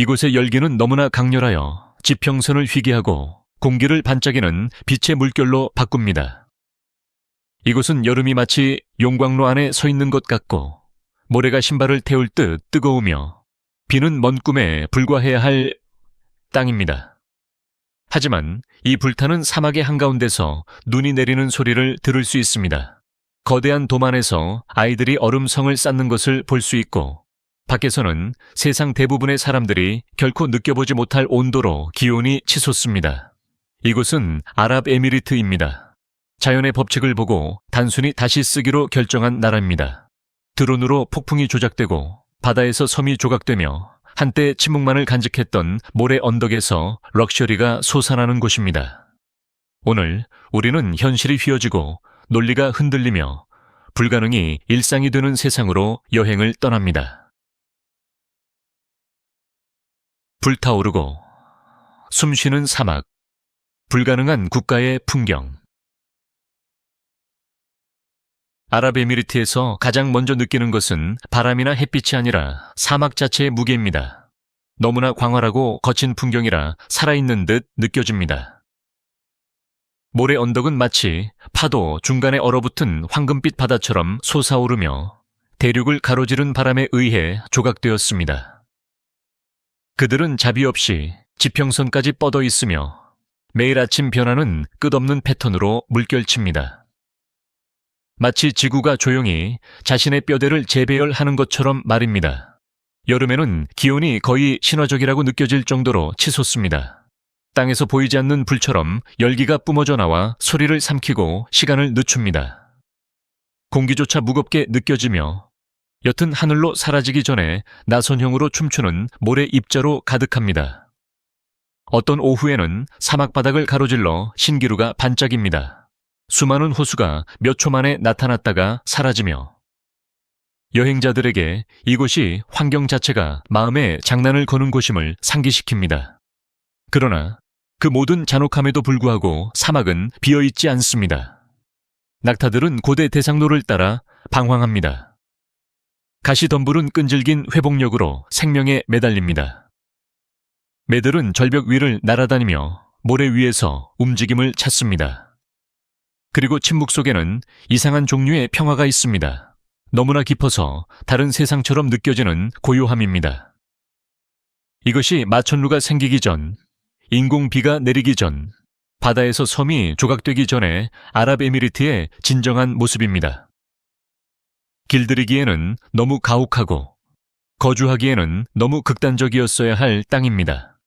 이곳의 열기는 너무나 강렬하여 지평선을 휘게 하고 공기를 반짝이는 빛의 물결로 바꿉니다. 이곳은 여름이 마치 용광로 안에 서 있는 것 같고 모래가 신발을 태울 듯 뜨거우며 비는 먼 꿈에 불과해야 할 땅입니다. 하지만 이 불타는 사막의 한가운데서 눈이 내리는 소리를 들을 수 있습니다. 거대한 도만에서 아이들이 얼음성을 쌓는 것을 볼 수 있고 밖에서는 세상 대부분의 사람들이 결코 느껴보지 못할 온도로 기온이 치솟습니다. 이곳은 아랍에미리트입니다. 자연의 법칙을 보고 단순히 다시 쓰기로 결정한 나라입니다. 드론으로 폭풍이 조작되고 바다에서 섬이 조각되며 한때 침묵만을 간직했던 모래 언덕에서 럭셔리가 솟아나는 곳입니다. 오늘 우리는 현실이 휘어지고 논리가 흔들리며 불가능이 일상이 되는 세상으로 여행을 떠납니다. 불타오르고 숨쉬는 사막, 불가능한 국가의 풍경. 아랍에미리트에서 가장 먼저 느끼는 것은 바람이나 햇빛이 아니라 사막 자체의 무게입니다. 너무나 광활하고 거친 풍경이라 살아있는 듯 느껴집니다. 모래 언덕은 마치 파도 중간에 얼어붙은 황금빛 바다처럼 솟아오르며 대륙을 가로지른 바람에 의해 조각되었습니다. 그들은 자비 없이 지평선까지 뻗어 있으며 매일 아침 변하는 끝없는 패턴으로 물결칩니다. 마치 지구가 조용히 자신의 뼈대를 재배열하는 것처럼 말입니다. 여름에는 기온이 거의 신화적이라고 느껴질 정도로 치솟습니다. 땅에서 보이지 않는 불처럼 열기가 뿜어져 나와 소리를 삼키고 시간을 늦춥니다. 공기조차 무겁게 느껴지며 옅은 하늘로 사라지기 전에 나선형으로 춤추는 모래 입자로 가득합니다. 어떤 오후에는 사막 바닥을 가로질러 신기루가 반짝입니다. 수많은 호수가 몇 초 만에 나타났다가 사라지며 여행자들에게 이곳이 환경 자체가 마음에 장난을 거는 곳임을 상기시킵니다. 그러나 그 모든 잔혹함에도 불구하고 사막은 비어있지 않습니다. 낙타들은 고대 대상로를 따라 방황합니다. 가시덤불은 끈질긴 회복력으로 생명에 매달립니다. 매들은 절벽 위를 날아다니며 모래 위에서 움직임을 찾습니다. 그리고 침묵 속에는 이상한 종류의 평화가 있습니다. 너무나 깊어서 다른 세상처럼 느껴지는 고요함입니다. 이것이 마천루가 생기기 전, 인공 비가 내리기 전, 바다에서 섬이 조각되기 전에 아랍에미리트의 진정한 모습입니다. 길들이기에는 너무 가혹하고 거주하기에는 너무 극단적이었어야 할 땅입니다.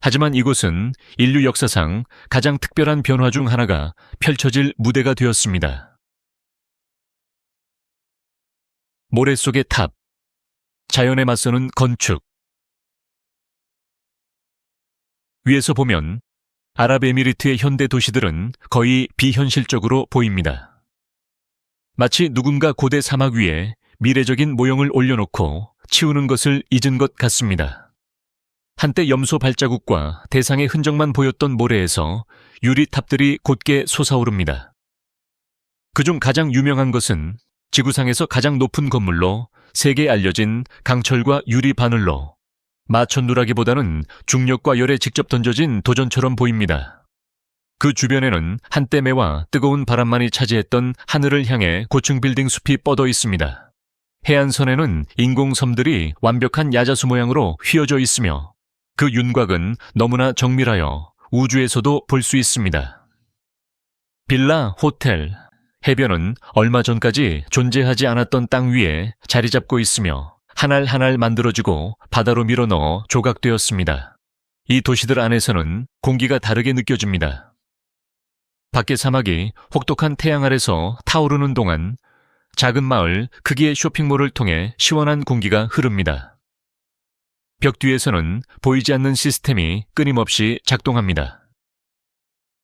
하지만 이곳은 인류 역사상 가장 특별한 변화 중 하나가 펼쳐질 무대가 되었습니다. 모래 속의 탑, 자연에 맞서는 건축. 위에서 보면 아랍에미리트의 현대 도시들은 거의 비현실적으로 보입니다. 마치 누군가 고대 사막 위에 미래적인 모형을 올려놓고 치우는 것을 잊은 것 같습니다. 한때 염소 발자국과 대상의 흔적만 보였던 모래에서 유리탑들이 곧게 솟아오릅니다. 그중 가장 유명한 것은 지구상에서 가장 높은 건물로 세계에 알려진 강철과 유리 바늘로 마천누라기보다는 중력과 열에 직접 던져진 도전처럼 보입니다. 그 주변에는 한때 매와 뜨거운 바람만이 차지했던 하늘을 향해 고층 빌딩 숲이 뻗어 있습니다. 해안선에는 인공섬들이 완벽한 야자수 모양으로 휘어져 있으며 그 윤곽은 너무나 정밀하여 우주에서도 볼 수 있습니다. 빌라, 호텔, 해변은 얼마 전까지 존재하지 않았던 땅 위에 자리 잡고 있으며 하날 하날 만들어지고 바다로 밀어넣어 조각되었습니다. 이 도시들 안에서는 공기가 다르게 느껴집니다. 밖의 사막이 혹독한 태양 아래서 타오르는 동안 작은 마을 크기의 쇼핑몰을 통해 시원한 공기가 흐릅니다. 벽 뒤에서는 보이지 않는 시스템이 끊임없이 작동합니다.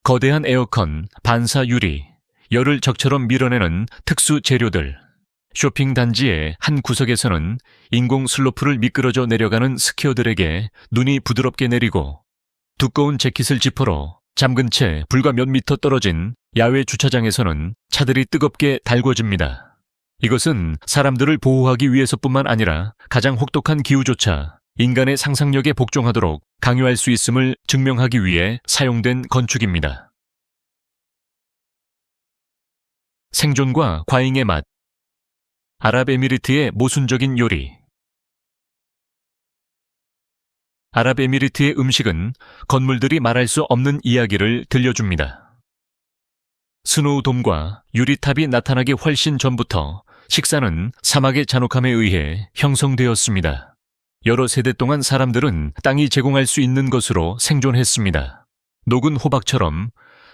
거대한 에어컨, 반사 유리, 열을 적처럼 밀어내는 특수 재료들, 쇼핑 단지의 한 구석에서는 인공 슬로프를 미끄러져 내려가는 스키어들에게 눈이 부드럽게 내리고 두꺼운 재킷을 지퍼로 잠근 채 불과 몇 미터 떨어진 야외 주차장에서는 차들이 뜨겁게 달궈집니다. 이것은 사람들을 보호하기 위해서뿐만 아니라 가장 혹독한 기후조차 인간의 상상력에 복종하도록 강요할 수 있음을 증명하기 위해 사용된 건축입니다. 생존과 과잉의 맛 아랍에미리트의 모순적인 요리 아랍에미리트의 음식은 건물들이 말할 수 없는 이야기를 들려줍니다. 스노우돔과 유리탑이 나타나기 훨씬 전부터 식사는 사막의 잔혹함에 의해 형성되었습니다. 여러 세대 동안 사람들은 땅이 제공할 수 있는 것으로 생존했습니다. 녹은 호박처럼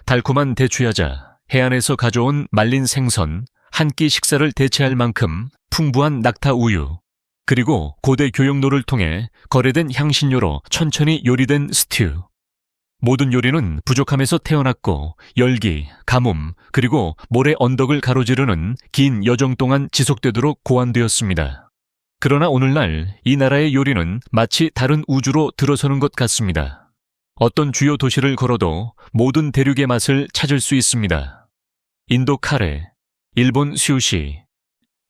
달콤한 대추야자, 해안에서 가져온 말린 생선, 한 끼 식사를 대체할 만큼 풍부한 낙타 우유, 그리고 고대 교역로를 통해 거래된 향신료로 천천히 요리된 스튜. 모든 요리는 부족함에서 태어났고 열기, 가뭄, 그리고 모래 언덕을 가로지르는 긴 여정 동안 지속되도록 고안되었습니다. 그러나 오늘날 이 나라의 요리는 마치 다른 우주로 들어서는 것 같습니다. 어떤 주요 도시를 걸어도 모든 대륙의 맛을 찾을 수 있습니다. 인도 카레, 일본 슈시,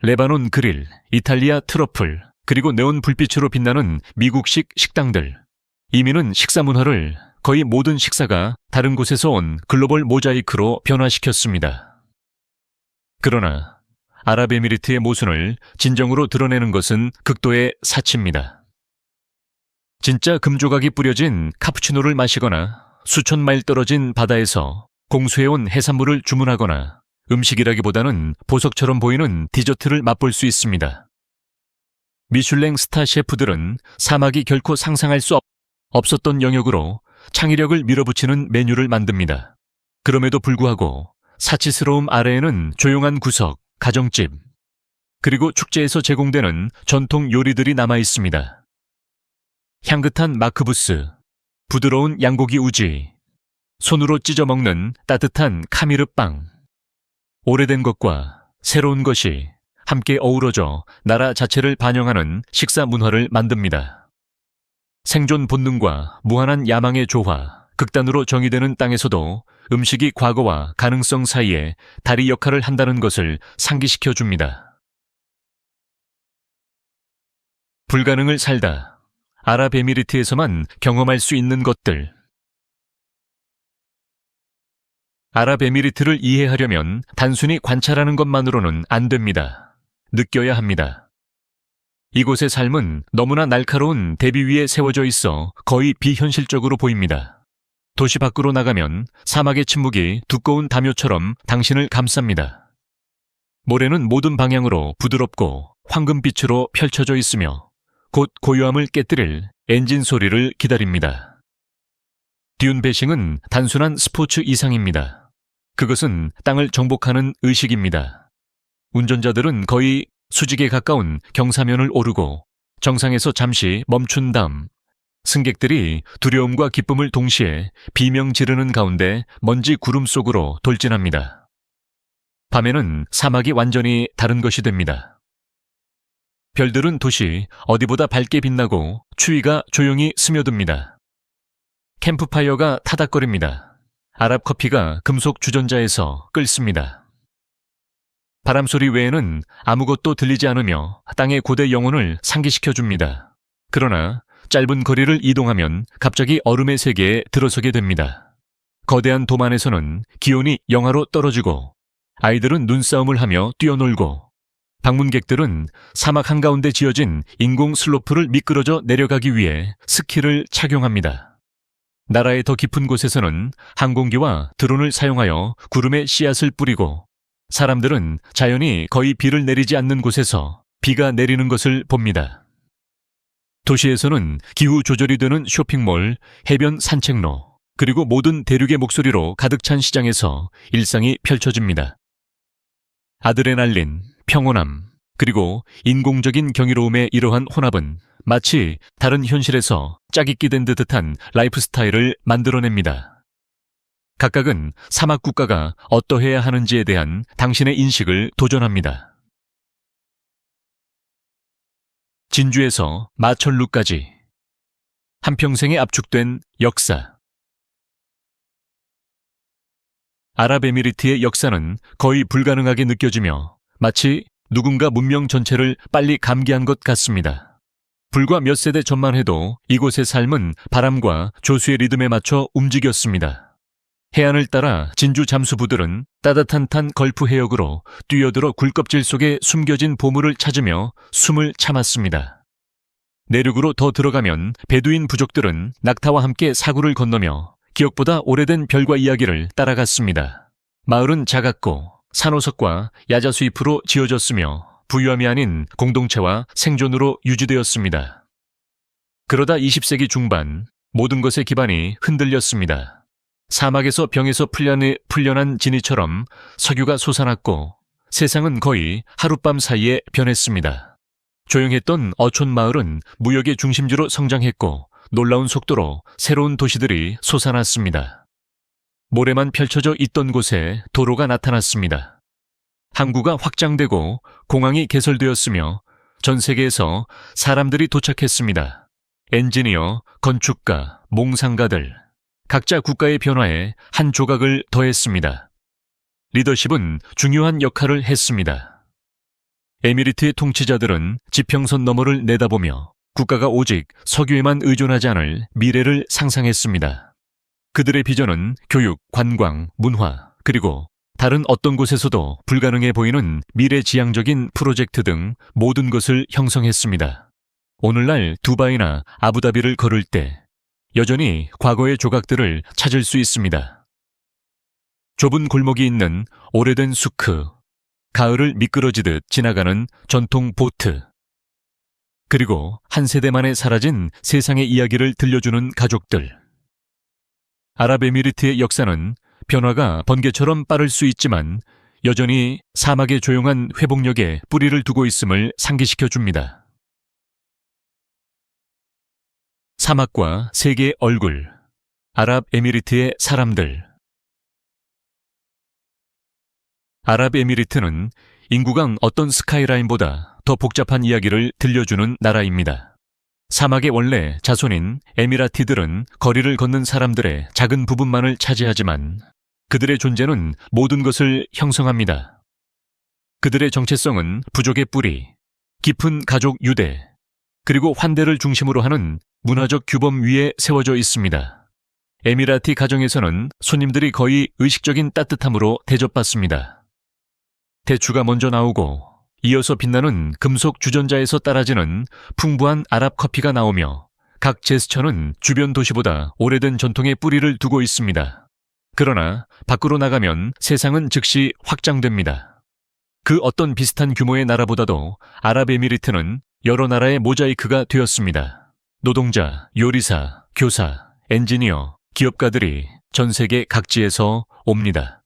레바논 그릴, 이탈리아 트러플, 그리고 네온 불빛으로 빛나는 미국식 식당들. 이민은 식사 문화를 거의 모든 식사가 다른 곳에서 온 글로벌 모자이크로 변화시켰습니다. 그러나 아랍에미리트의 모순을 진정으로 드러내는 것은 극도의 사치입니다. 진짜 금조각이 뿌려진 카푸치노를 마시거나 수천 마일 떨어진 바다에서 공수해온 해산물을 주문하거나 음식이라기보다는 보석처럼 보이는 디저트를 맛볼 수 있습니다. 미슐랭 스타 셰프들은 사막이 결코 상상할 수 없, 없었던 영역으로 창의력을 밀어붙이는 메뉴를 만듭니다. 그럼에도 불구하고 사치스러움 아래에는 조용한 구석, 가정집, 그리고 축제에서 제공되는 전통 요리들이 남아 있습니다. 향긋한 마크부스, 부드러운 양고기 우지, 손으로 찢어 먹는 따뜻한 카미르 빵. 오래된 것과 새로운 것이 함께 어우러져 나라 자체를 반영하는 식사 문화를 만듭니다. 생존 본능과 무한한 야망의 조화, 극단으로 정의되는 땅에서도 음식이 과거와 가능성 사이에 다리 역할을 한다는 것을 상기시켜 줍니다. 불가능을 살다. 아랍에미리트에서만 경험할 수 있는 것들. 아랍에미리트를 이해하려면 단순히 관찰하는 것만으로는 안 됩니다. 느껴야 합니다. 이곳의 삶은 너무나 날카로운 대비 위에 세워져 있어 거의 비현실적으로 보입니다. 도시 밖으로 나가면 사막의 침묵이 두꺼운 담요처럼 당신을 감쌉니다. 모래는 모든 방향으로 부드럽고 황금빛으로 펼쳐져 있으며 곧 고요함을 깨뜨릴 엔진 소리를 기다립니다. 듀운 배싱은 단순한 스포츠 이상입니다. 그것은 땅을 정복하는 의식입니다. 운전자들은 거의 수직에 가까운 경사면을 오르고 정상에서 잠시 멈춘 다음 승객들이 두려움과 기쁨을 동시에 비명 지르는 가운데 먼지 구름 속으로 돌진합니다. 밤에는 사막이 완전히 다른 것이 됩니다. 별들은 도시 어디보다 밝게 빛나고 추위가 조용히 스며듭니다. 캠프파이어가 타닥거립니다. 아랍 커피가 금속 주전자에서 끓습니다. 바람 소리 외에는 아무것도 들리지 않으며 땅의 고대 영혼을 상기시켜 줍니다. 그러나 짧은 거리를 이동하면 갑자기 얼음의 세계에 들어서게 됩니다. 거대한 도만에서는 기온이 영하로 떨어지고 아이들은 눈싸움을 하며 뛰어놀고 방문객들은 사막 한가운데 지어진 인공 슬로프를 미끄러져 내려가기 위해 스키를 착용합니다. 나라의 더 깊은 곳에서는 항공기와 드론을 사용하여 구름에 씨앗을 뿌리고 사람들은 자연이 거의 비를 내리지 않는 곳에서 비가 내리는 것을 봅니다. 도시에서는 기후 조절이 되는 쇼핑몰, 해변 산책로, 그리고 모든 대륙의 목소리로 가득 찬 시장에서 일상이 펼쳐집니다. 아드레날린, 평온함, 그리고 인공적인 경이로움의 이러한 혼합은 마치 다른 현실에서 짜깁기 된 듯한 라이프 스타일을 만들어냅니다. 각각은 사막 국가가 어떠해야 하는지에 대한 당신의 인식을 도전합니다. 진주에서 마천루까지 한평생에 압축된 역사 아랍에미리트의 역사는 거의 불가능하게 느껴지며 마치 누군가 문명 전체를 빨리 감기한 것 같습니다. 불과 몇 세대 전만 해도 이곳의 삶은 바람과 조수의 리듬에 맞춰 움직였습니다. 해안을 따라 진주 잠수부들은 따뜻한 탄 걸프 해역으로 뛰어들어 굴껍질 속에 숨겨진 보물을 찾으며 숨을 참았습니다. 내륙으로 더 들어가면 베두인 부족들은 낙타와 함께 사구를 건너며 기억보다 오래된 별과 이야기를 따라갔습니다. 마을은 작았고 산호석과 야자수잎으로 지어졌으며 부유함이 아닌 공동체와 생존으로 유지되었습니다. 그러다 20세기 중반 모든 것의 기반이 흔들렸습니다. 사막에서 병에서 풀려내, 풀려난 진이처럼 석유가 솟아났고 세상은 거의 하룻밤 사이에 변했습니다. 조용했던 어촌 마을은 무역의 중심지로 성장했고 놀라운 속도로 새로운 도시들이 솟아났습니다. 모래만 펼쳐져 있던 곳에 도로가 나타났습니다. 항구가 확장되고 공항이 개설되었으며 전 세계에서 사람들이 도착했습니다. 엔지니어, 건축가, 몽상가들, 각자 국가의 변화에 한 조각을 더했습니다. 리더십은 중요한 역할을 했습니다. 에미리트의 통치자들은 지평선 너머를 내다보며 국가가 오직 석유에만 의존하지 않을 미래를 상상했습니다. 그들의 비전은 교육, 관광, 문화, 그리고 다른 어떤 곳에서도 불가능해 보이는 미래지향적인 프로젝트 등 모든 것을 형성했습니다. 오늘날 두바이나 아부다비를 걸을 때 여전히 과거의 조각들을 찾을 수 있습니다. 좁은 골목이 있는 오래된 수크, 가을을 미끄러지듯 지나가는 전통 보트, 그리고 한 세대 만에 사라진 세상의 이야기를 들려주는 가족들. 아랍에미리트의 역사는 변화가 번개처럼 빠를 수 있지만 여전히 사막의 조용한 회복력에 뿌리를 두고 있음을 상기시켜 줍니다. 사막과 세계의 얼굴. 아랍에미리트의 사람들. 아랍에미리트는 인구강 어떤 스카이라인보다 더 복잡한 이야기를 들려주는 나라입니다. 사막의 원래 자손인 에미라티들은 거리를 걷는 사람들의 작은 부분만을 차지하지만 그들의 존재는 모든 것을 형성합니다. 그들의 정체성은 부족의 뿌리, 깊은 가족 유대, 그리고 환대를 중심으로 하는 문화적 규범 위에 세워져 있습니다. 에미라티 가정에서는 손님들이 거의 의식적인 따뜻함으로 대접받습니다. 대추가 먼저 나오고 이어서 빛나는 금속 주전자에서 따라지는 풍부한 아랍 커피가 나오며 각 제스처는 주변 도시보다 오래된 전통의 뿌리를 두고 있습니다. 그러나 밖으로 나가면 세상은 즉시 확장됩니다. 그 어떤 비슷한 규모의 나라보다도 아랍에미리트는 여러 나라의 모자이크가 되었습니다. 노동자, 요리사, 교사, 엔지니어, 기업가들이 전 세계 각지에서 옵니다.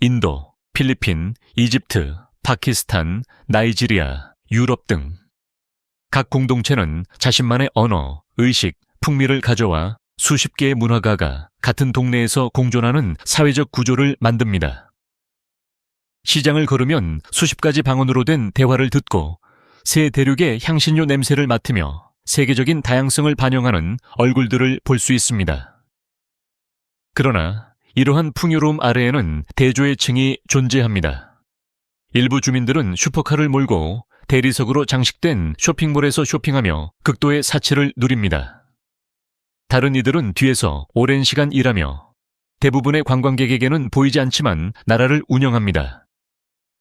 인도, 필리핀, 이집트, 파키스탄, 나이지리아, 유럽 등 각 공동체는 자신만의 언어, 의식, 풍미를 가져와 수십 개의 문화가가 같은 동네에서 공존하는 사회적 구조를 만듭니다. 시장을 걸으면 수십 가지 방언으로 된 대화를 듣고 새 대륙의 향신료 냄새를 맡으며 세계적인 다양성을 반영하는 얼굴들을 볼 수 있습니다. 그러나 이러한 풍요로움 아래에는 대조의 층이 존재합니다. 일부 주민들은 슈퍼카를 몰고 대리석으로 장식된 쇼핑몰에서 쇼핑하며 극도의 사치를 누립니다. 다른 이들은 뒤에서 오랜 시간 일하며 대부분의 관광객에게는 보이지 않지만 나라를 운영합니다.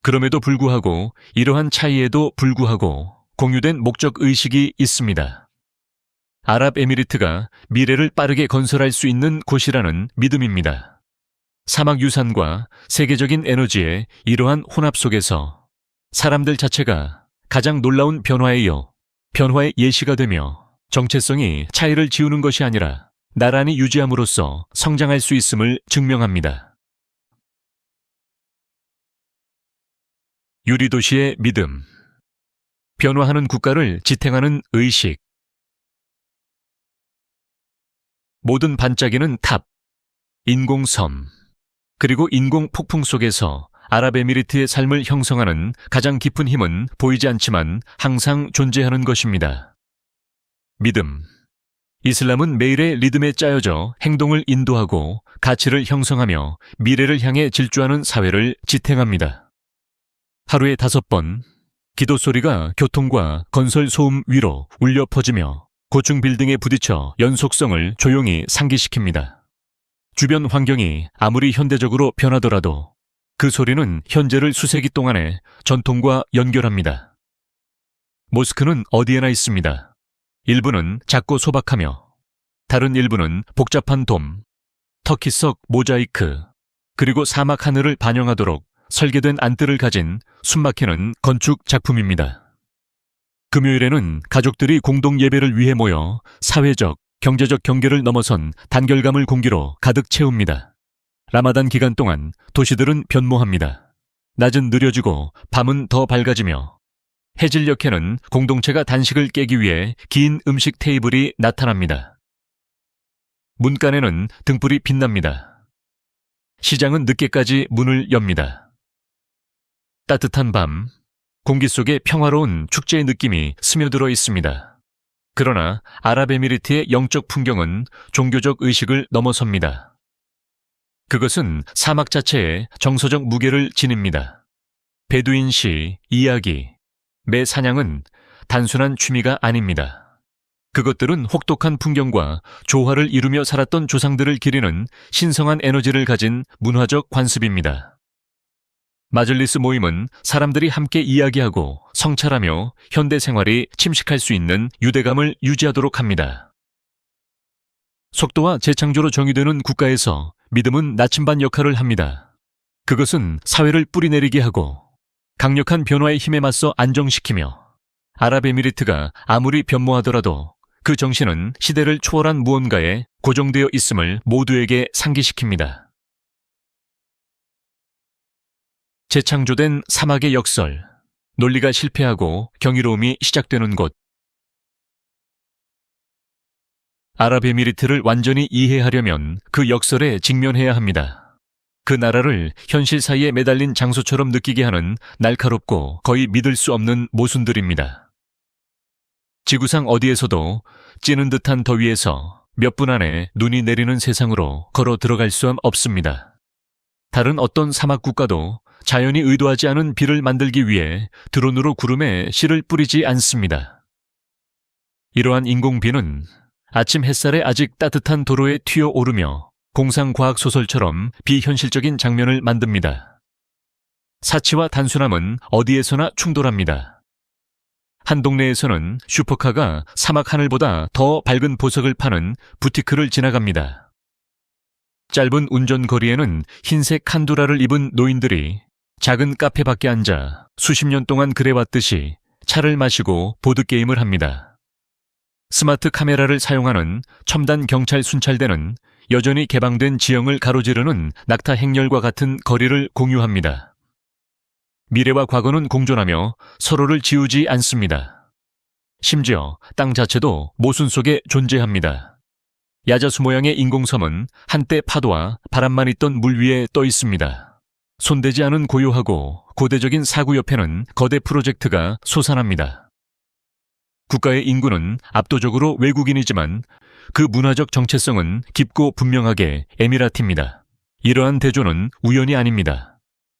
그럼에도 불구하고 이러한 차이에도 불구하고 공유된 목적 의식이 있습니다. 아랍에미리트가 미래를 빠르게 건설할 수 있는 곳이라는 믿음입니다. 사막 유산과 세계적인 에너지의 이러한 혼합 속에서 사람들 자체가 가장 놀라운 변화에 이어 변화의 예시가 되며 정체성이 차이를 지우는 것이 아니라 나란히 유지함으로써 성장할 수 있음을 증명합니다. 유리도시의 믿음. 변화하는 국가를 지탱하는 의식. 모든 반짝이는 탑, 인공섬, 그리고 인공 폭풍 속에서 아랍에미리트의 삶을 형성하는 가장 깊은 힘은 보이지 않지만 항상 존재하는 것입니다. 믿음. 이슬람은 매일의 리듬에 짜여져 행동을 인도하고 가치를 형성하며 미래를 향해 질주하는 사회를 지탱합니다. 하루에 다섯 번 기도 소리가 교통과 건설 소음 위로 울려 퍼지며 고층 빌딩에 부딪혀 연속성을 조용히 상기시킵니다. 주변 환경이 아무리 현대적으로 변하더라도 그 소리는 현재를 수세기 동안의 전통과 연결합니다. 모스크는 어디에나 있습니다. 일부는 작고 소박하며 다른 일부는 복잡한 돔, 터키석 모자이크, 그리고 사막 하늘을 반영하도록 설계된 안뜰을 가진 숨막히는 건축 작품입니다. 금요일에는 가족들이 공동 예배를 위해 모여 사회적, 경제적 경계를 넘어선 단결감을 공기로 가득 채웁니다. 라마단 기간 동안 도시들은 변모합니다. 낮은 느려지고 밤은 더 밝아지며 해질녘에는 공동체가 단식을 깨기 위해 긴 음식 테이블이 나타납니다. 문간에는 등불이 빛납니다. 시장은 늦게까지 문을 엽니다. 따뜻한 밤, 공기 속에 평화로운 축제의 느낌이 스며들어 있습니다. 그러나 아랍에미리트의 영적 풍경은 종교적 의식을 넘어섭니다. 그것은 사막 자체에 정서적 무게를 지닙니다. 베두인 시, 이야기, 매 사냥은 단순한 취미가 아닙니다. 그것들은 혹독한 풍경과 조화를 이루며 살았던 조상들을 기리는 신성한 에너지를 가진 문화적 관습입니다. 마즐리스 모임은 사람들이 함께 이야기하고 성찰하며 현대 생활이 침식할 수 있는 유대감을 유지하도록 합니다. 속도와 재창조로 정의되는 국가에서 믿음은 나침반 역할을 합니다. 그것은 사회를 뿌리내리게 하고 강력한 변화의 힘에 맞서 안정시키며 아랍에미리트가 아무리 변모하더라도 그 정신은 시대를 초월한 무언가에 고정되어 있음을 모두에게 상기시킵니다. 재창조된 사막의 역설, 논리가 실패하고 경이로움이 시작되는 곳. 아랍에미리트를 완전히 이해하려면 그 역설에 직면해야 합니다. 그 나라를 현실 사이에 매달린 장소처럼 느끼게 하는 날카롭고 거의 믿을 수 없는 모순들입니다. 지구상 어디에서도 찌는 듯한 더위에서 몇 분 안에 눈이 내리는 세상으로 걸어 들어갈 수 없습니다. 다른 어떤 사막 국가도 자연이 의도하지 않은 비를 만들기 위해 드론으로 구름에 씨를 뿌리지 않습니다. 이러한 인공비는 아침 햇살에 아직 따뜻한 도로에 튀어 오르며 공상과학 소설처럼 비현실적인 장면을 만듭니다. 사치와 단순함은 어디에서나 충돌합니다. 한 동네에서는 슈퍼카가 사막 하늘보다 더 밝은 보석을 파는 부티크를 지나갑니다. 짧은 운전거리에는 흰색 칸두라를 입은 노인들이 작은 카페 밖에 앉아 수십 년 동안 그래왔듯이 차를 마시고 보드게임을 합니다. 스마트 카메라를 사용하는 첨단 경찰 순찰대는 여전히 개방된 지형을 가로지르는 낙타 행렬과 같은 거리를 공유합니다. 미래와 과거는 공존하며 서로를 지우지 않습니다. 심지어 땅 자체도 모순 속에 존재합니다. 야자수 모양의 인공섬은 한때 파도와 바람만 있던 물 위에 떠 있습니다. 손대지 않은 고요하고 고대적인 사구 옆에는 거대 프로젝트가 솟아납니다. 국가의 인구는 압도적으로 외국인이지만 그 문화적 정체성은 깊고 분명하게 에미라트입니다. 이러한 대조는 우연이 아닙니다.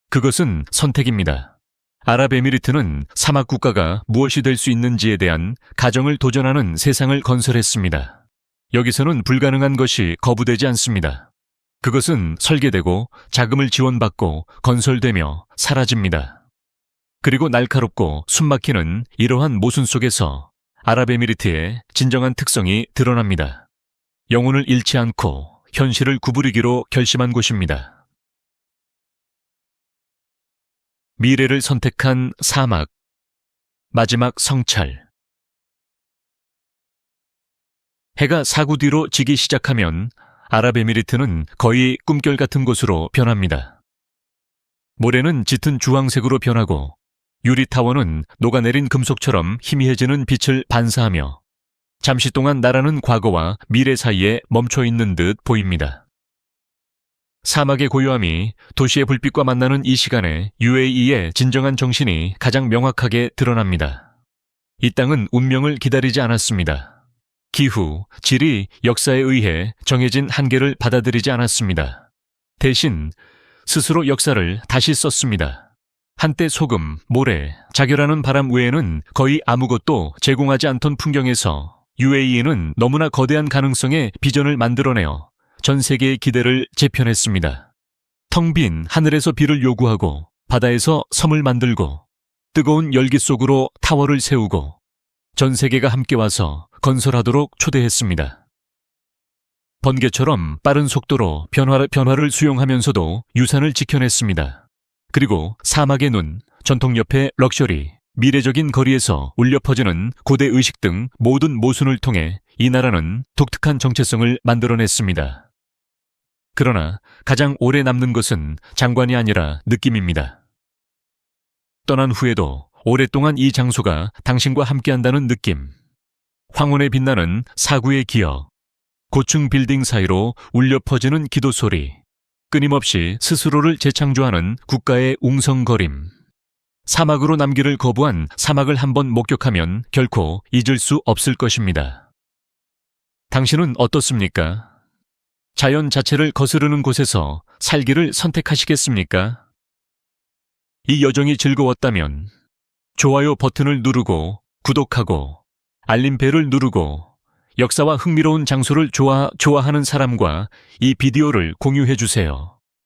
그것은 선택입니다. 아랍에미리트는 사막 국가가 무엇이 될 수 있는지에 대한 가정을 도전하는 세상을 건설했습니다. 여기서는 불가능한 것이 거부되지 않습니다. 그것은 설계되고 자금을 지원받고 건설되며 사라집니다. 그리고 날카롭고 숨막히는 이러한 모순 속에서 아랍에미리트의 진정한 특성이 드러납니다. 영혼을 잃지 않고 현실을 구부리기로 결심한 곳입니다. 미래를 선택한 사막 마지막 성찰 해가 사구 뒤로 지기 시작하면 아랍에미리트는 거의 꿈결 같은 곳으로 변합니다. 모래는 짙은 주황색으로 변하고 유리타워는 녹아내린 금속처럼 희미해지는 빛을 반사하며 잠시 동안 나라는 과거와 미래 사이에 멈춰 있는 듯 보입니다. 사막의 고요함이 도시의 불빛과 만나는 이 시간에 UAE의 진정한 정신이 가장 명확하게 드러납니다. 이 땅은 운명을 기다리지 않았습니다. 기후, 질이 역사에 의해 정해진 한계를 받아들이지 않았습니다. 대신 스스로 역사를 다시 썼습니다. 한때 소금, 모래, 자결하는 바람 외에는 거의 아무것도 제공하지 않던 풍경에서 UAE는 너무나 거대한 가능성의 비전을 만들어내어 전 세계의 기대를 재편했습니다. 텅 빈 하늘에서 비를 요구하고 바다에서 섬을 만들고 뜨거운 열기 속으로 타워를 세우고 전 세계가 함께 와서 건설하도록 초대했습니다. 번개처럼 빠른 속도로 변화, 변화를 수용하면서도 유산을 지켜냈습니다. 그리고 사막의 눈, 전통 옆에 럭셔리, 미래적인 거리에서 울려 퍼지는 고대 의식 등 모든 모순을 통해 이 나라는 독특한 정체성을 만들어냈습니다. 그러나 가장 오래 남는 것은 장관이 아니라 느낌입니다. 떠난 후에도 오랫동안 이 장소가 당신과 함께한다는 느낌. 황혼에 빛나는 사구의 기억. 고층 빌딩 사이로 울려 퍼지는 기도 소리. 끊임없이 스스로를 재창조하는 국가의 웅성거림. 사막으로 남기를 거부한 사막을 한번 목격하면 결코 잊을 수 없을 것입니다. 당신은 어떻습니까? 자연 자체를 거스르는 곳에서 살기를 선택하시겠습니까? 이 여정이 즐거웠다면 좋아요 버튼을 누르고 구독하고 알림벨을 누르고 역사와 흥미로운 장소를 좋아, 좋아하는 사람과 이 비디오를 공유해 주세요.